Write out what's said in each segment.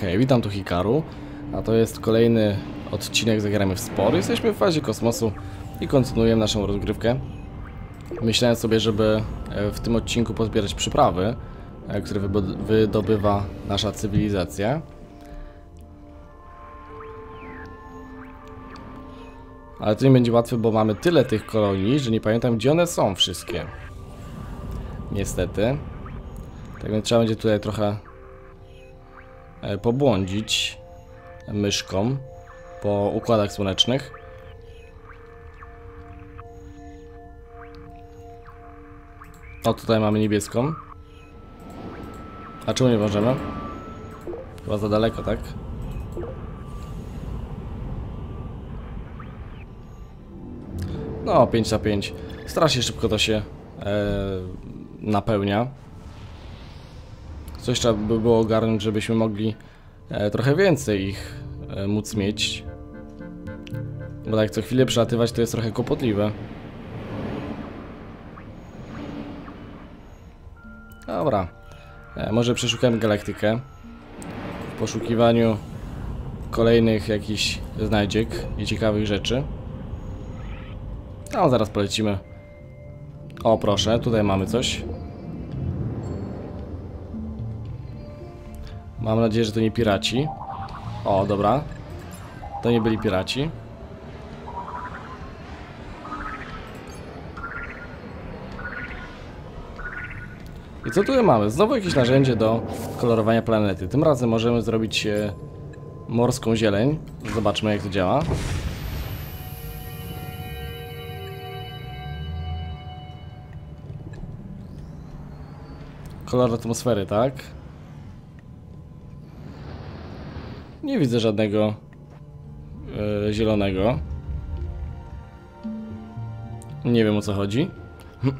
Hej, witam tu Hikaru, a to jest kolejny odcinek Zagramy w Spor. Jesteśmy w fazie kosmosu i kontynuujemy naszą rozgrywkę. Myślałem sobie, żeby e, w tym odcinku pozbierać przyprawy, e, które wydobywa nasza cywilizacja. Ale to nie będzie łatwe, bo mamy tyle tych kolonii, że nie pamiętam gdzie one są wszystkie. Niestety. Tak więc trzeba będzie tutaj trochę pobłądzić myszką po układach słonecznych. O, tutaj mamy niebieską. A czemu nie możemy? Chyba za daleko, tak? No, 5 na 5. Strasznie szybko to się e, napełnia. Coś trzeba by było ogarnąć, żebyśmy mogli e, trochę więcej ich e, móc mieć. Bo tak co chwilę przelatywać to jest trochę kłopotliwe. Dobra. E, może przeszukamy galaktykę. W poszukiwaniu kolejnych jakichś znajdziek i ciekawych rzeczy. A zaraz polecimy. O proszę, tutaj mamy coś. Mam nadzieję, że to nie piraci. O, dobra. To nie byli piraci. I co tutaj mamy? Znowu jakieś narzędzie do kolorowania planety. Tym razem możemy zrobić e, morską zieleń. Zobaczmy jak to działa. Kolor atmosfery, tak? Nie widzę żadnego e, zielonego. Nie wiem o co chodzi.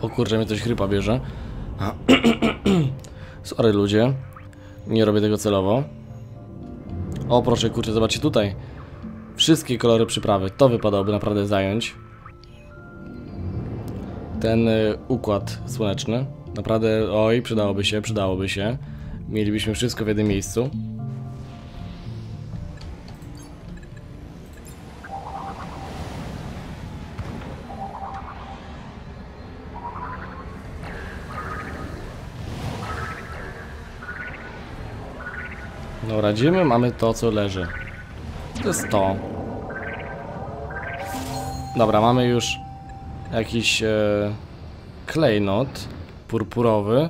o kurczę, mnie coś chrypa bierze. Sorry ludzie. Nie robię tego celowo. O proszę, kurczę, zobaczcie tutaj. Wszystkie kolory przyprawy. To wypadałoby naprawdę zająć. Ten y, układ słoneczny. Naprawdę, oj, przydałoby się, przydałoby się. Mielibyśmy wszystko w jednym miejscu. No radzimy, mamy to co leży. To jest to. Dobra, mamy już jakiś e, klejnot purpurowy.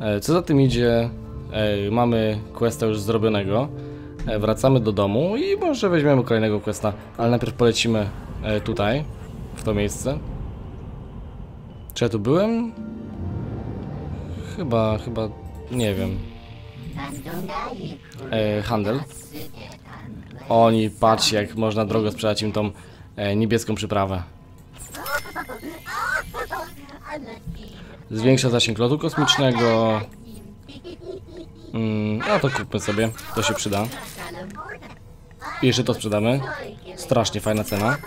E, co za tym idzie, mamy questa już zrobionego. E, wracamy do domu i może weźmiemy kolejnego questa, ale najpierw polecimy e, tutaj, w to miejsce. Czy ja tu byłem? Chyba, chyba, nie wiem. E, handel. Oni, patrzcie jak można drogo sprzedać im tą e, niebieską przyprawę. Zwiększa zasięg lotu kosmicznego. Mm, no to kupmy sobie, to się przyda. I jeszcze to sprzedamy. Strasznie fajna cena.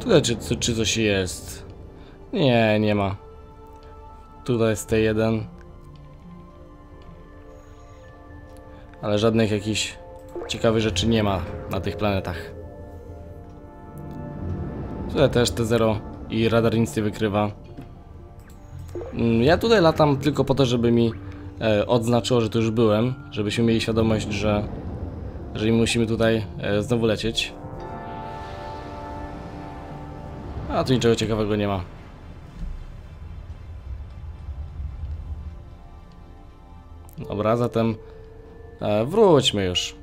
Tutaj czy, czy, czy coś jest? Nie, nie ma. Tutaj jest T1. Ale żadnych jakichś ciekawych rzeczy nie ma na tych planetach. Tutaj też T0 i radar nic nie wykrywa. Mm, Ja tutaj latam tylko po to, żeby mi e, odznaczyło, że tu już byłem, żebyśmy mieli świadomość, że, że musimy tutaj e, znowu lecieć. A tu niczego ciekawego nie ma. Dobra, zatem e, wróćmy już.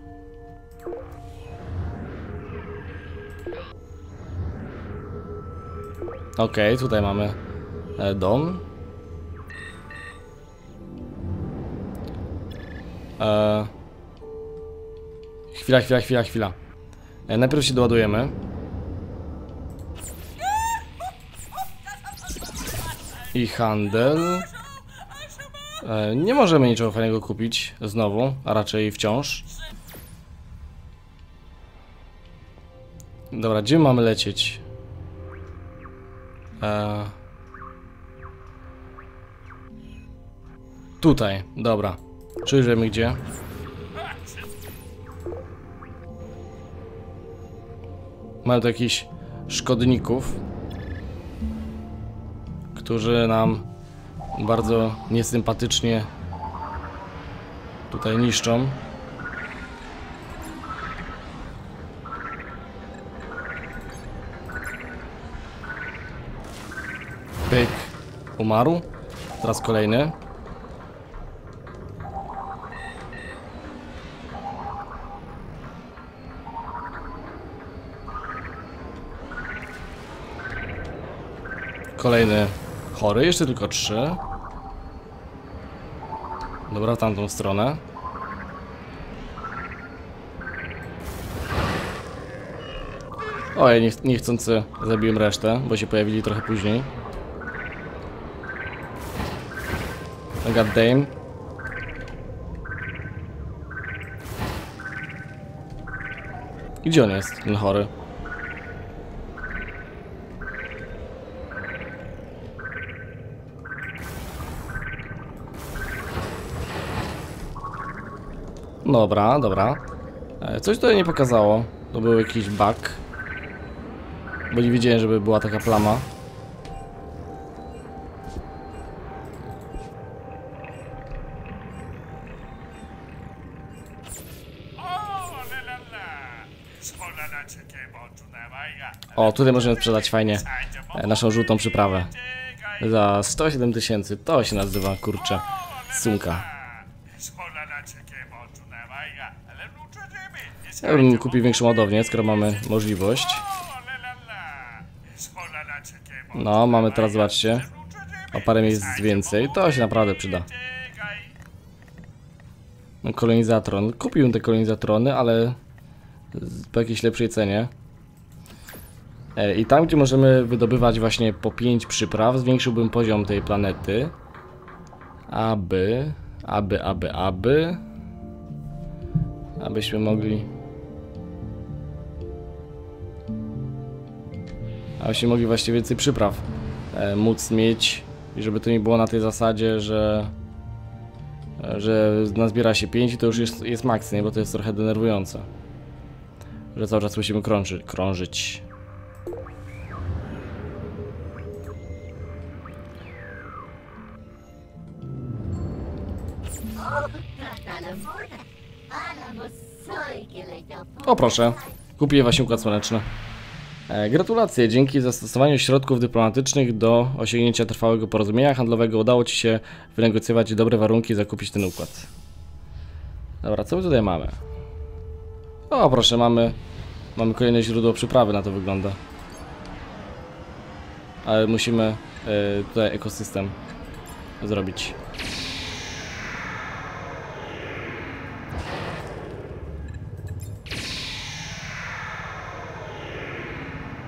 Okej, tutaj mamy e, dom. E, chwila, chwila, chwila, chwila. E, najpierw się doładujemy. I handel. Nie możemy niczego fajnego kupić znowu, a raczej wciąż. Dobra, gdzie mamy lecieć? Eee... Tutaj, dobra. Czy wiemy gdzie? Mamy tu jakichś szkodników, którzy nam bardzo niesympatycznie tutaj niszczą. Umarł. Teraz kolejny. Kolejny chory, jeszcze tylko trzy. Dobra, w tamtą stronę. Oj, niech, niechcący zabiłem resztę, bo się pojawili trochę później. God damn. Gdzie on jest, ten chory? Dobra, dobra. E, Coś tutaj nie pokazało. To był jakiś bug. Bo nie widziałem, żeby była taka plama. O, tutaj możemy sprzedać fajnie e, naszą żółtą przyprawę. Za 107 tysięcy. To się nazywa, kurczę, sumka. Ja bym kupił większą ładownię, skoro mamy możliwość. No, mamy teraz, zobaczcie, o parę miejsc więcej. To się naprawdę przyda. No, kolonizatron. Kupiłem te kolonizatrony, ale po jakiejś lepszej cenie. E, I tam, gdzie możemy wydobywać właśnie po 5 przypraw, zwiększyłbym poziom tej planety. Aby, aby, aby, aby. Abyśmy mogli. Abyśmy mogli właśnie więcej przypraw e, móc mieć. I żeby to nie było na tej zasadzie, że. że nazbiera się 5 i to już jest, jest? Bo to jest trochę denerwujące. Że cały czas musimy krąży, krążyć. O proszę, kupię właśnie układ słoneczny. E, gratulacje, dzięki zastosowaniu środków dyplomatycznych do osiągnięcia trwałego porozumienia handlowego udało Ci się wynegocjować dobre warunki i zakupić ten układ. Dobra, co my tutaj mamy? O proszę, mamy, mamy kolejne źródło przyprawy, na to wygląda. Ale musimy e, tutaj ekosystem zrobić.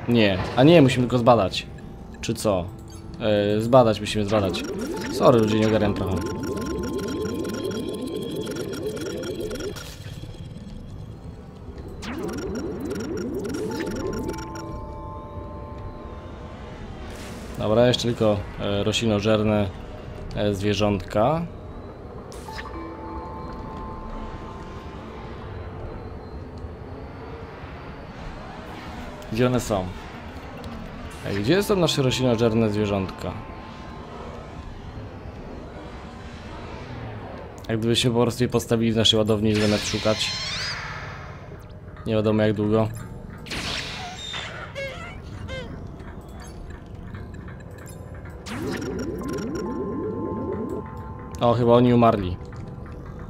Nie, a nie, musimy go zbadać. Czy co? Yy, zbadać, musimy zbadać. Sorry, ludzie, nie ogarniam trochę. Dobra, jeszcze tylko e, roślinożerne e, zwierzątka. Gdzie one są? Ej, gdzie są nasze roślinożerne zwierzątka? Jak gdybyśmy po prostu je postawili w naszej ładowni i zamiast szukać. Nie wiadomo jak długo. O, chyba oni umarli.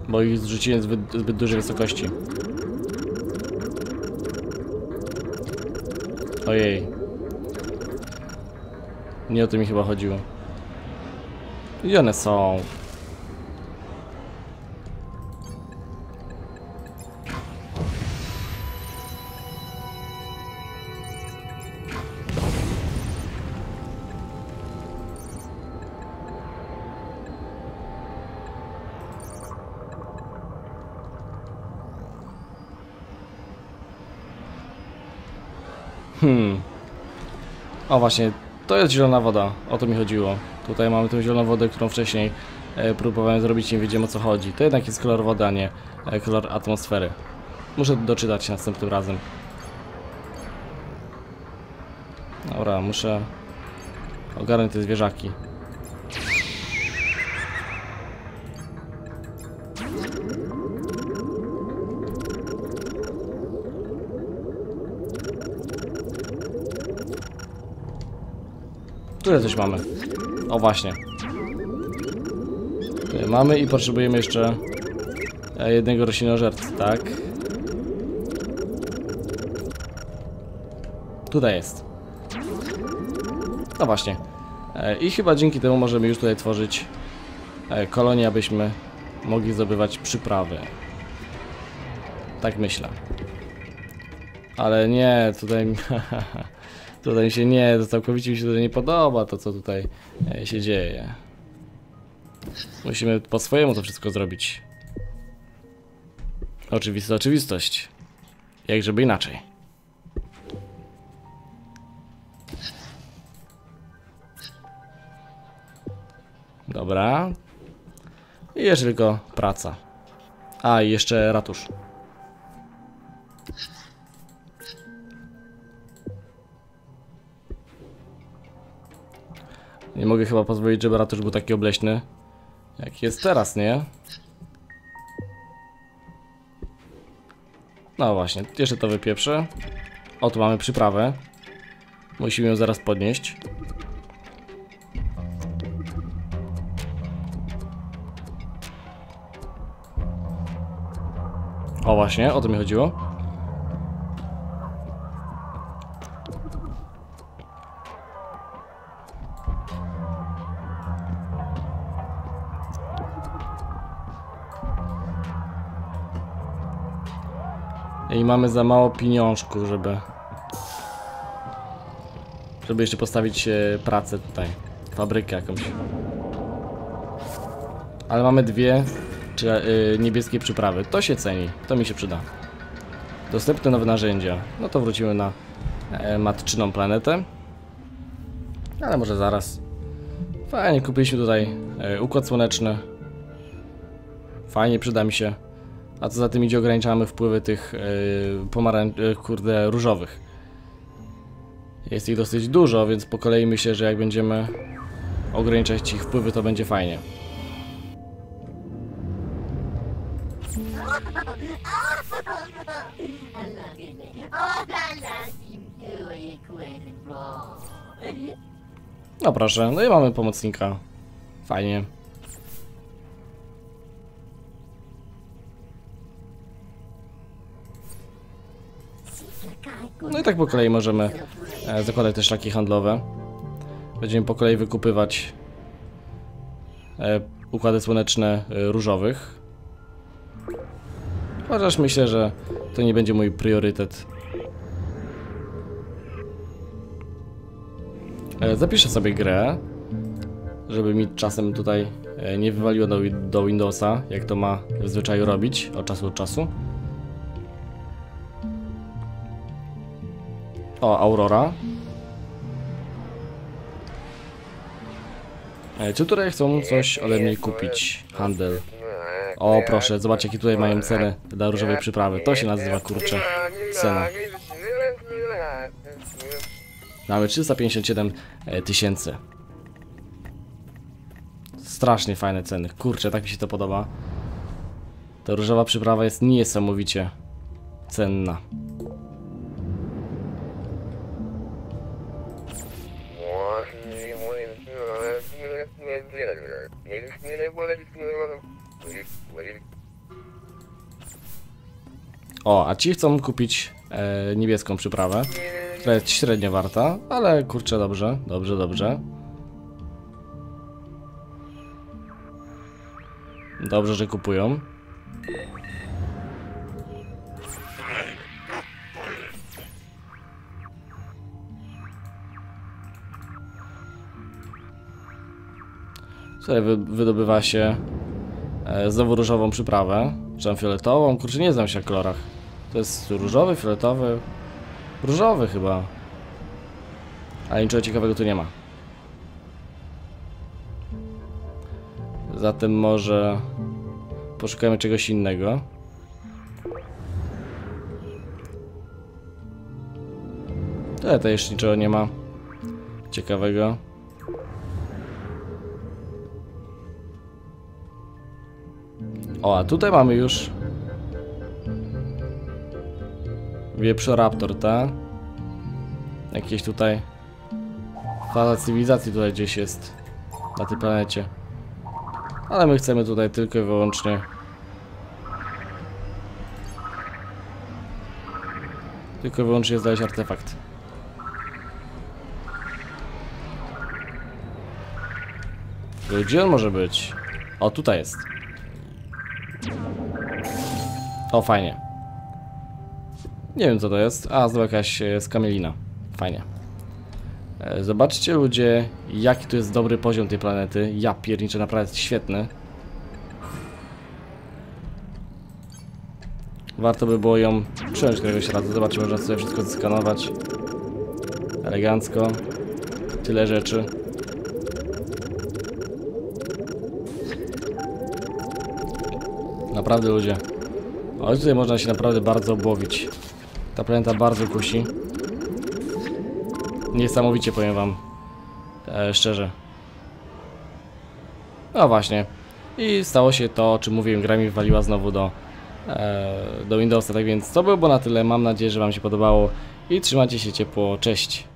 Bo ich zrzuciłem zbyt, zbyt dużej wysokości. Ojej. Nie o to mi chyba chodziło. Gdzie one są? Hmm. O właśnie, to jest zielona woda. O to mi chodziło. Tutaj mamy tą zieloną wodę, którą wcześniej e, próbowałem zrobić nie wiedziałem o co chodzi. To jednak jest kolor wody, a nie e, kolor atmosfery. Muszę doczytać następnym razem. Dobra, muszę ogarnąć te zwierzaki. Tutaj coś mamy. O właśnie. Tutaj mamy i potrzebujemy jeszcze e, jednego roślinożercy, tak? Tutaj jest. No właśnie. E, I chyba dzięki temu możemy już tutaj tworzyć e, kolonie, abyśmy mogli zdobywać przyprawy. Tak myślę. Ale nie, tutaj tutaj się nie, to całkowicie mi się tutaj nie podoba to co tutaj e, się dzieje. Musimy po swojemu to wszystko zrobić. Oczywista oczywistość. Jak żeby inaczej. Dobra. I jeszcze tylko praca. A, i jeszcze ratusz. Nie mogę chyba pozwolić, żeby ratusz był taki obleśny. Jak jest teraz, nie? No właśnie, jeszcze to wypieprzę. O, tu mamy przyprawę. Musimy ją zaraz podnieść. O właśnie, o to mi chodziło. I mamy za mało pieniążków, żeby... Żeby jeszcze postawić e, pracę tutaj. Fabrykę jakąś. Ale mamy dwie czy, y, niebieskie przyprawy. To się ceni, to mi się przyda. Dostępne nowe narzędzia. No to wrócimy na e, matczyną planetę. Ale może zaraz. Fajnie, kupiliśmy tutaj e, układ słoneczny. Fajnie, przyda mi się. A co za tym idzie, ograniczamy wpływy tych. E, kurde, różowych. Jest ich dosyć dużo, więc po kolei myślę, że jak będziemy ograniczać ich wpływy, to będzie fajnie. No proszę, no i mamy pomocnika. Fajnie. No i tak po kolei możemy e, zakładać te szlaki handlowe. Będziemy po kolei wykupywać e, układy słoneczne e, różowych. Chociaż myślę, że to nie będzie mój priorytet. Zapiszę sobie grę, żeby mi czasem tutaj nie wywaliło do Windowsa, jak to ma w zwyczaju robić od czasu do czasu. O, Aurora. E, Czy tutaj chcą coś ode mnie kupić? Handel. O, proszę, zobacz jakie tutaj mają ceny dla różowej przyprawy. To się nazywa, kurczę, cena. Mamy 357 e, tysięcy. Strasznie fajne ceny. Kurczę, tak mi się to podoba. Ta różowa przyprawa jest niesamowicie cenna. O, a ci chcą kupić e, niebieską przyprawę, która jest średnio warta, ale kurczę, dobrze, dobrze, dobrze. Dobrze, że kupują. Tutaj wy, wydobywa się e, znowu różową przyprawę, czy fioletową, kurczę nie znam się na kolorach. To jest różowy, fioletowy, różowy chyba. Ale niczego ciekawego tu nie ma. Zatem może poszukajmy czegoś innego. Tutaj to jeszcze niczego nie ma ciekawego. O, a tutaj mamy już Wieprzoraptor, tak? Jakieś tutaj faza cywilizacji tutaj gdzieś jest na tej planecie. Ale my chcemy tutaj tylko i wyłącznie tylko i wyłącznie znaleźć artefakt. Gdzie on może być? O, tutaj jest. O, fajnie. Nie wiem co to jest. A, znowu jakaś e, skamielina. Fajnie. E, Zobaczcie ludzie, jaki tu jest dobry poziom tej planety. Ja pierniczę, naprawdę jest świetny. Warto by było ją przyjąć któregoś razu. Zobaczcie, można sobie wszystko zeskanować. Elegancko. Tyle rzeczy. Naprawdę ludzie. O, tutaj można się naprawdę bardzo obłowić. Ta planeta bardzo kusi. Niesamowicie powiem wam. E, szczerze. No właśnie. I stało się to, o czym mówiłem, gra mi waliła znowu do, e, do Windowsa, tak więc to by było na tyle. Mam nadzieję, że wam się podobało i trzymajcie się ciepło. Cześć!